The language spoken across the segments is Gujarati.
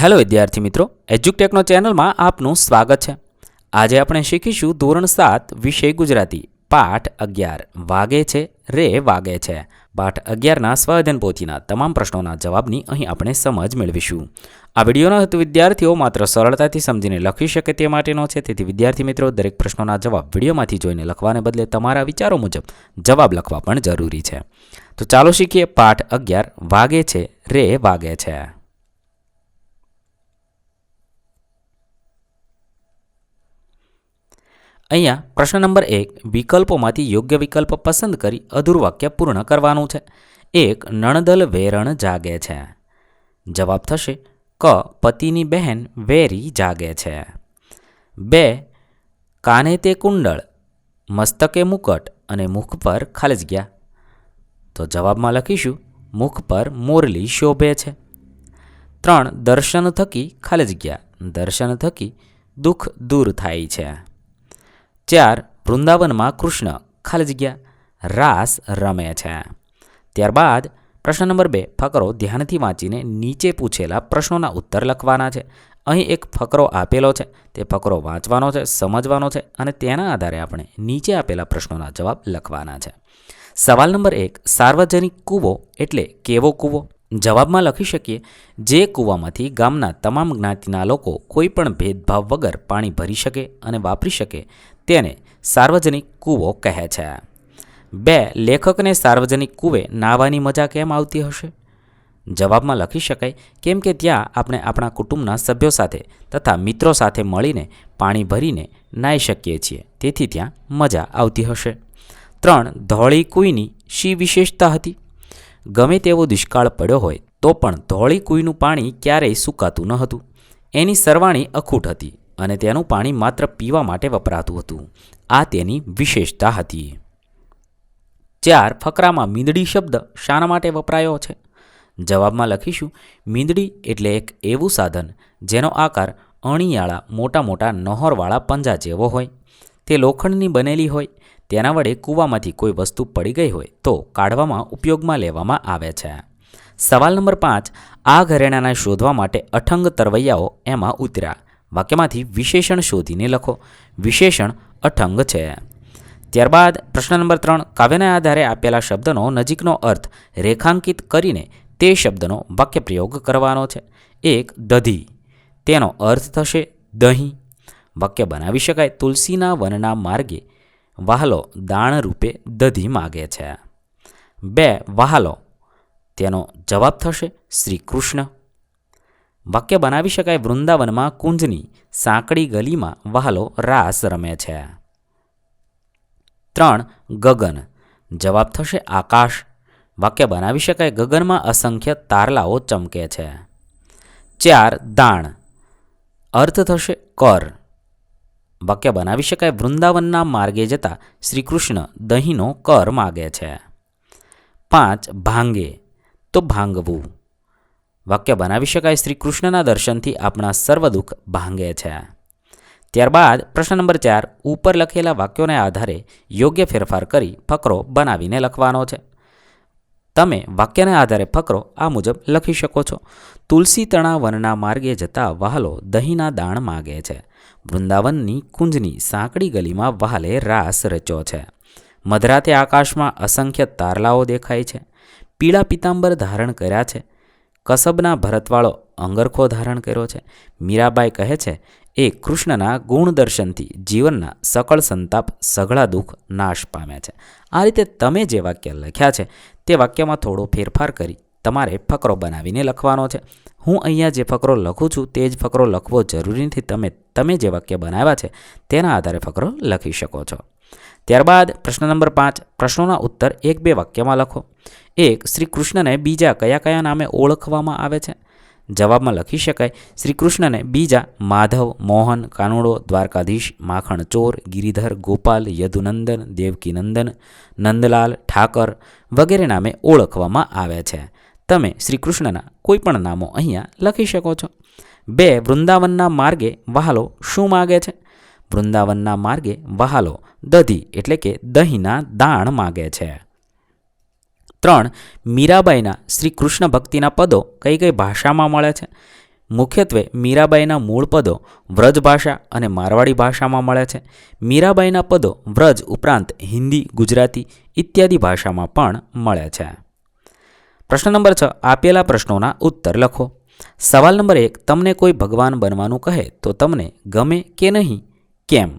હેલો વિદ્યાર્થી મિત્રો એજ્યુકટેકનો ચેનલમાં આપનું સ્વાગત છે. આજે આપણે શીખીશું ધોરણ સાત, વિષય ગુજરાતી, પાઠ અગિયાર. વાગે છે, રે વાગે છે. પાઠ અગિયારના સ્વાધ્યન પોથીના તમામ પ્રશ્નોના જવાબની અહીં આપણે સમજ મેળવીશું. આ વિડીયોનો હેતુ, વિદ્યાર્થીઓ માત્ર સરળતાથી સમજીને લખી શકે તે માટેનો છે. તેથી વિદ્યાર્થી મિત્રો, દરેક પ્રશ્નોના જવાબ વિડીયોમાંથી જોઈને લખવાને બદલે તમારા વિચારો મુજબ જવાબ લખવા પણ જરૂરી છે. તો ચાલો શીખીએ પાઠ અગિયાર. વાગે છે, રે વાગે છે. અહીંયા પ્રશ્ન નંબર એક, વિકલ્પોમાંથી યોગ્ય વિકલ્પ પસંદ કરી અધૂરું વાક્ય પૂર્ણ કરવાનું છે. એક, નણદલ વેરણ જાગે છે. જવાબ થશે, ક, પતિની બહેન વેરી જાગે છે. બે, કાને તે કુંડળ, મસ્તકે મુકટ અને મુખ પર ખાલી ગયા. તો જવાબમાં લખીશું, મુખ પર મોરલી શોભે છે. ત્રણ, દર્શન થકી ખાલી જગ્યા દર્શન થકી દુઃખ દૂર થાય છે. ચાર વૃંદાવનમાં કૃષ્ણ ખાલી જગ્યા રાસ રમે છે. ત્યારબાદ પ્રશ્ન નંબર બે, ફકરો ધ્યાનથી વાંચીને નીચે પૂછેલા પ્રશ્નોના ઉત્તર લખવાના છે. અહીં એક ફકરો આપેલો છે. તે ફકરો વાંચવાનો છે, સમજવાનો છે અને તેના આધારે આપણે નીચે આપેલા પ્રશ્નોના જવાબ લખવાના છે. સવાલ નંબર એક, સાર્વજનિક કૂવો એટલે કેવો કૂવો? જવાબમાં લખી શકીએ, જે કૂવામાંથી ગામના તમામ જ્ઞાતિના લોકો કોઈપણ ભેદભાવ વગર પાણી ભરી શકે અને વાપરી શકે તેને સાર્વજનિક કૂવો કહે છે. બે, લેખકને સાર્વજનિક કૂવે નાહવાની મજા કેમ આવતી હશે? જવાબમાં લખી શકાય, કેમ કે ત્યાં આપણે આપણા કુટુંબના સભ્યો સાથે તથા મિત્રો સાથે મળીને પાણી ભરીને નાહી શકીએ છીએ, તેથી ત્યાં મજા આવતી હશે. ત્રણ, ધોળી કુઈની શી વિશેષતા હતી? ગમે તેવો દુષ્કાળ પડ્યો હોય, તો પણ ધોળી કુઈનું પાણી ક્યારેય સુકાતું ન હતું. એની સરવાણી અખૂટ હતી. અને તેનું પાણી માત્ર પીવા માટે વપરાતું હતું. આ તેની વિશેષતા હતી. ચાર ફકરામાં મીંદડી શબ્દ શાના માટે વપરાયો છે? જવાબમાં લખીશું, મીંદડી એટલે એક એવું સાધન જેનો આકાર અણીયાળા મોટા મોટા નહોરવાળા પંજા જેવો હોય. તે લોખંડની બનેલી હોય, તેના વડે કૂવામાંથી કોઈ વસ્તુ પડી ગઈ હોય તો કાઢવામાં ઉપયોગમાં લેવામાં આવે છે. સવાલ નંબર પાંચ આ ઘરેણાને શોધવા માટે અઠંગ તરવૈયાઓ એમાં ઉતર્યા. વાક્યમાંથી વિશેષણ શોધીને લખો. વિશેષણ અઠંગ છે. ત્યારબાદ પ્રશ્ન નંબર ત્રણ, કાવ્યના આધારે આપેલા શબ્દનો નજીકનો અર્થ રેખાંકિત કરીને તે શબ્દનો વાક્યપ્રયોગ કરવાનો છે. એક, દધી. તેનો અર્થ થશે દહીં. વાક્ય બનાવી શકાય તુલસીના વનના માર્ગે. વાહલો દાણ રૂપે દધી માગે છે. બે, વાહલો. તેનો જવાબ થશે શ્રી કૃષ્ણ. વાક્ય બનાવી શકાય વૃંદાવનમાં કુંજની સાંકડી ગલીમાં વહાલો રાસ રમે છે. ત્રણ, ગગન. જવાબ થશે આકાશ. વાક્ય બનાવી શકાય ગગનમાં અસંખ્ય તારલાઓ ચમકે છે. ચાર, દાણ. અર્થ થશે કર. વાક્ય બનાવી શકાય વૃંદાવનના માર્ગે જતા શ્રીકૃષ્ણ દહીંનો કર માગે છે. પાંચ, ભાંગે. તો ભાંગવું. વાક્ય બનાવી શકાય શ્રી કૃષ્ણના દર્શનથી આપણા સર્વ દુઃખ ભાંગે છે. ત્યારબાદ પ્રશ્ન નંબર ચાર, ઉપર લખેલા વાક્યોને આધારે યોગ્ય ફેરફાર કરી ફકરો બનાવીને લખવાનો છે. તમે વાક્યને આધારે ફકરો આ મુજબ લખી શકો છો. તુલસી તણા વનના માર્ગે જતા વહાલો દહીંના દાણ માગે છે. વૃંદાવનની કુંજની સાંકડી ગલીમાં વહાલે રાસ રચ્યો છે. મધરાતે આકાશમાં અસંખ્ય તારલાઓ દેખાય છે. પીળા પિતાંબર ધારણ કર્યા છે. કસબના ભરતવાળો અંગરખો ધારણ કર્યો છે. મીરાબાઈ કહે છે, એ કૃષ્ણના ગુણ દર્શનથી જીવનના સકળ સંતાપ, સઘળા દુઃખ નાશ પામે છે. આ રીતે તમે જે વાક્ય લખ્યા છે, તે વાક્યમાં થોડો ફેરફાર કરી તમારે ફકરો બનાવીને લખવાનો છે. હું અહીંયા જે ફકરો લખું છું, તે જ ફકરો લખવો જરૂરી નથી. તમે તમે જે વાક્ય બનાવ્યા છે, તેના આધારે ફકરો લખી શકો છો. ત્યારબાદ પ્રશ્ન નંબર પાંચ, પ્રશ્નોના ઉત્તર એક બે વાક્યમાં લખો. એક શ્રી કૃષ્ણને બીજા કયા કયા નામે ઓળખવામાં આવે છે? જવાબમાં લખી શકાય શ્રી કૃષ્ણને બીજા માધવ, મોહન, કાનુડો, દ્વારકાધીશ માખણ ચોર ગિરિધર, ગોપાલ, યદુનંદન, દેવકીનંદન, નંદલાલ, ઠાકર વગેરે નામે ઓળખવામાં આવે છે. તમે શ્રી કૃષ્ણના કોઈપણ નામો અહીંયા લખી શકો છો. બે, વૃંદાવનના માર્ગે વહાલો શું માગે છે? વૃંદાવનના માર્ગે વહાલો. દધી એટલે કે દહીંના દાણ માગે છે. ત્રણ, મીરાબાઈના શ્રી કૃષ્ણ ભક્તિના પદો કઈ કઈ ભાષામાં મળે છે? મુખ્યત્વે મીરાબાઈના મૂળ પદો વ્રજ ભાષા અને મારવાડી ભાષામાં મળે છે. મીરાબાઈના પદો વ્રજ ઉપરાંત હિન્દી, ગુજરાતી ઇત્યાદિ ભાષામાં પણ મળે છે. પ્રશ્ન નંબર છ, આપેલા પ્રશ્નોના ઉત્તર લખો. સવાલ નંબર એક, તમને કોઈ ભગવાન બનવાનું કહે તો તમને ગમે કે નહીં? કેમ?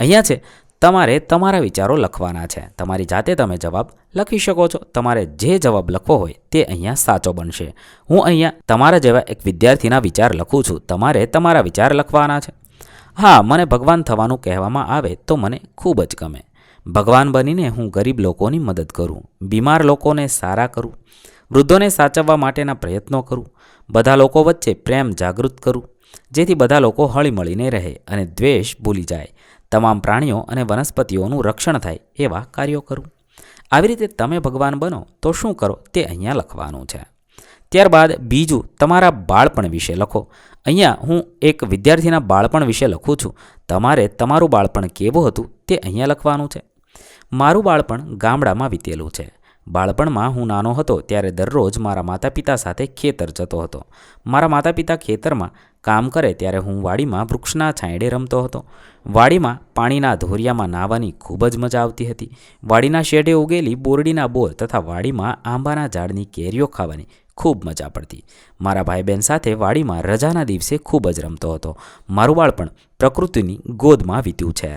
અહીંયા છે, તમારે તમારા વિચારો લખવાના છે. તમારી જાતે તમે જવાબ લખી શકો છો. તમારે જે જવાબ લખવો હોય તે અહીંયા સાચો બનશે. હું અહીંયા તમારા જેવા એક વિદ્યાર્થીના વિચાર લખું છું. તમારે તમારા વિચાર લખવાના છે. હા, મને ભગવાન થવાનું કહેવામાં આવે તો મને ખૂબ જ ગમે. ભગવાન બનીને હું ગરીબ લોકોની મદદ કરું, બીમાર લોકોને સારા કરું, વૃદ્ધોને સાચવવા માટેના પ્રયત્નો કરું, બધા લોકો વચ્ચે પ્રેમ જાગૃત કરું જેથી બધા લોકો હળીમળીને રહે અને દ્વેષ ભૂલી જાય. તમામ પ્રાણીઓ અને વનસ્પતિઓનું રક્ષણ થાય એવા કાર્યો કરું. આવી રીતે તમે ભગવાન બનો તો શું કરો તે અહીંયા લખવાનું છે. ત્યારબાદ બીજું તમારા બાળપણ વિશે લખો. અહીંયા હું એક વિદ્યાર્થીના બાળપણ વિશે લખું છું. તમારે તમારું બાળપણ કેવું હતું તે અહીંયા લખવાનું છે. મારું બાળપણ ગામડામાં વીતેલું છે. બાળપણમાં હું નાનો હતો ત્યારે દરરોજ મારા માતા પિતા સાથે ખેતર જતો હતો. મારા માતા પિતા ખેતરમાં કામ કરે ત્યારે હું વાડીમાં વૃક્ષના છાંયડે રમતો હતો. વાડીમાં પાણીના ધોરિયામાં નાહવાની ખૂબ જ મજા આવતી હતી. વાડીના શેઢે ઉગેલી બોરડીના બોર તથા વાડીમાં આંબાના ઝાડની કેરીઓ ખાવાની ખૂબ મજા પડતી. મારા ભાઈ બહેન સાથે વાડીમાં રજાના દિવસે ખૂબ જ રમતો હતો. મારું બાળપણ પ્રકૃતિની ગોદમાં વીત્યું છે.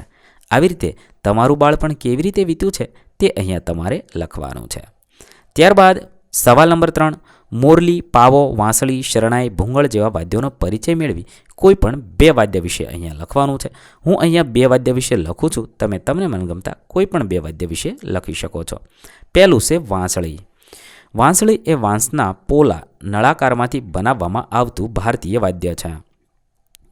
આવી રીતે તમારું બાળપણ કેવી રીતે વીત્યું છે તે અહીંયા તમારે લખવાનું છે. ત્યારબાદ સવાલ નંબર ત્રણ મોરલી, પાવો, વાંસળી, શરણાઈ, ભૂંગળ જેવા વાદ્યોનો પરિચય મેળવી કોઈ પણ બે વાદ્ય વિશે અહીંયા લખવાનું છે. હું અહીંયા બે વાદ્ય વિશે લખું છું. તમે તમને મનગમતા કોઈ પણ બે વાદ્ય વિશે લખી શકો છો. પહેલું છે વાંસળી. વાંસળી એ વાંસના પોલા નળાકારમાંથી બનાવવામાં આવતું ભારતીય વાદ્ય છે.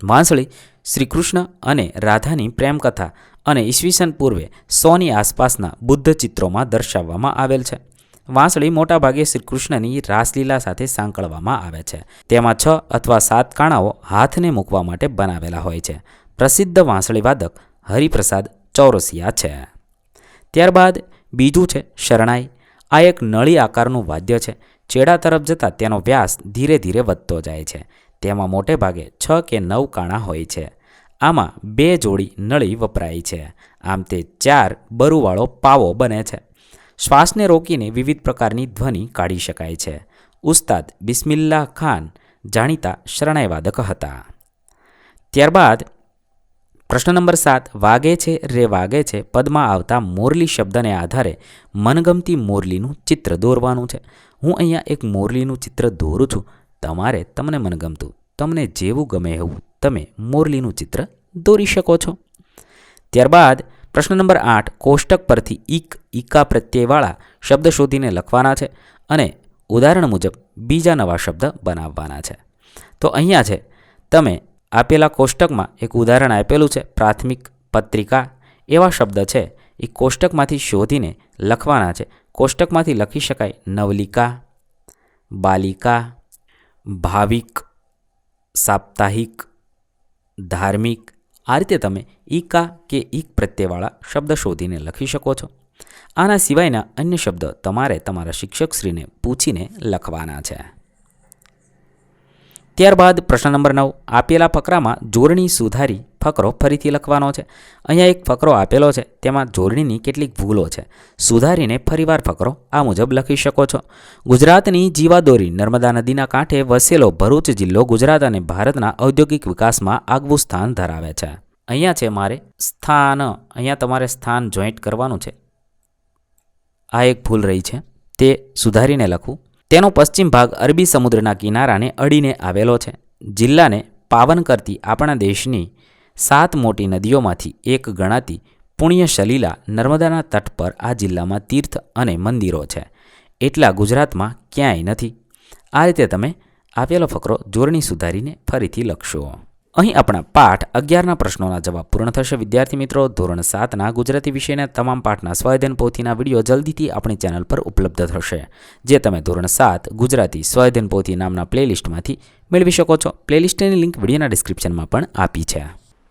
વાંસળી શ્રી કૃષ્ણ અને રાધાની પ્રેમકથા અને ઈસવીસન પૂર્વે સોની આસપાસના બુદ્ધ ચિત્રોમાં દર્શાવવામાં આવેલ છે. વાંસળી મોટાભાગે શ્રી કૃષ્ણની રાસલીલા સાથે સાંકળવામાં આવે છે. તેમાં છ અથવા સાત કાણાઓ હાથને મૂકવા માટે બનાવેલા હોય છે. પ્રસિદ્ધ વાંસળી વાદક હરિપ્રસાદ ચૌરસિયા છે. ત્યારબાદ બીજું છે શરણાઈ. આ એક નળી આકારનું વાદ્ય છે. ચેડા તરફ જતાં તેનો વ્યાસ ધીરે ધીરે વધતો જાય છે. તેમાં મોટે ભાગે છ કે નવ કાણા હોય છે. આમાં બે જોડી નળી વપરાય છે. આમ તે ચાર બરુવાળો પાવો બને છે. શ્વાસને રોકીને વિવિધ પ્રકારની ધ્વનિ કાઢી શકાય છે. ઉસ્તાદ બિસ્મિલ્લાહ ખાન જાણીતા શરણાઈવાદક હતા. ત્યારબાદ પ્રશ્ન નંબર સાત, વાગે છે રે વાગે છે, પદમાં આવતા મોરલી શબ્દને આધારે મનગમતી મોરલીનું ચિત્ર દોરવાનું છે. હું અહીંયા એક મોરલીનું ચિત્ર દોરું છું. તમારે તમને મનગમતું, તમને જેવું ગમે એવું તમે મોરલીનું ચિત્ર દોરી શકો છો. ત્યારબાદ પ્રશ્ન નંબર આઠ, કોષ્ટક પરથી ઈક, ઈકા પ્રત્યયવાળા શબ્દ શોધીને લખવાના છે અને ઉદાહરણ મુજબ બીજા નવા શબ્દ બનાવવાના છે. તો અહીંયા છે, તમે આપેલા કોષ્ટકમાં એક ઉદાહરણ આપેલું છે, પ્રાથમિક પત્રિકા. એવા શબ્દ છે, એ કોષ્ટકમાંથી શોધીને લખવાના છે. કોષ્ટકમાંથી લખી શકાય નવલિકા, બાલિકા, ભાવિક, સાપ્તાહિક, ધાર્મિક આ રીતે તમે ઈકા કે ઈક પ્રત્યેવાળા શબ્દ શોધીને લખી શકો છો. આના સિવાયના અન્ય શબ્દ તમારે તમારા શિક્ષકશ્રીને પૂછીને લખવાના છે. ત્યારબાદ પ્રશ્ન નંબર નવ. આપેલા ફકરામાં જોડણી સુધારી ફકરો ફરીથી લખવાનો છે. અહીંયા એક ફકરો આપેલો છે, તેમાં જોડણીની કેટલીક ભૂલો છે. સુધારીને ફરીવાર ફકરો આ મુજબ લખી શકો છો. ગુજરાતની જીવાદોરી નર્મદા નદીના કાંઠે વસેલો ભરૂચ જિલ્લો ગુજરાત અને ભારતના ઔદ્યોગિક વિકાસમાં આગવું સ્થાન ધરાવે છે. અહીંયા છે મારે સ્થાન. અહીંયા તમારે સ્થાન જોઈન્ટ કરવાનું છે. આ એક ભૂલ રહી છે. તે સુધારીને લખવું તેનો પશ્ચિમ ભાગ અરબી સમુદ્રના કિનારાને અડીને આવેલો છે. જિલ્લાને પાવન કરતી આપણા દેશની સાત મોટી નદીઓમાંથી એક ગણાતી પુણ્ય સલીલા નર્મદાના તટ પર આ જિલ્લામાં તીર્થ અને મંદિરો છે. એટલા ગુજરાતમાં ક્યાંય નથી. આ રીતે તમે આપેલો ફકરો જોડણી સુધારીને ફરીથી લખશો. અહીં આપણા પાઠ અગિયારના પ્રશ્નોના જવાબ પૂર્ણ થશે. વિદ્યાર્થી મિત્રો, ધોરણ સાતના ગુજરાતી વિષયના તમામ પાઠના સ્વાધ્યન પોથીના વીડિયો જલ્દીથી આપણી ચેનલ પર ઉપલબ્ધ થશે. જે તમે ધોરણ સાત ગુજરાતી સ્વાધ્યન પોથી નામના પ્લેલિસ્ટમાંથી મેળવી શકો છો. પ્લેલિસ્ટની લિંક વિડીયોના ડિસ્ક્રિપ્શનમાં પણ આપી છે.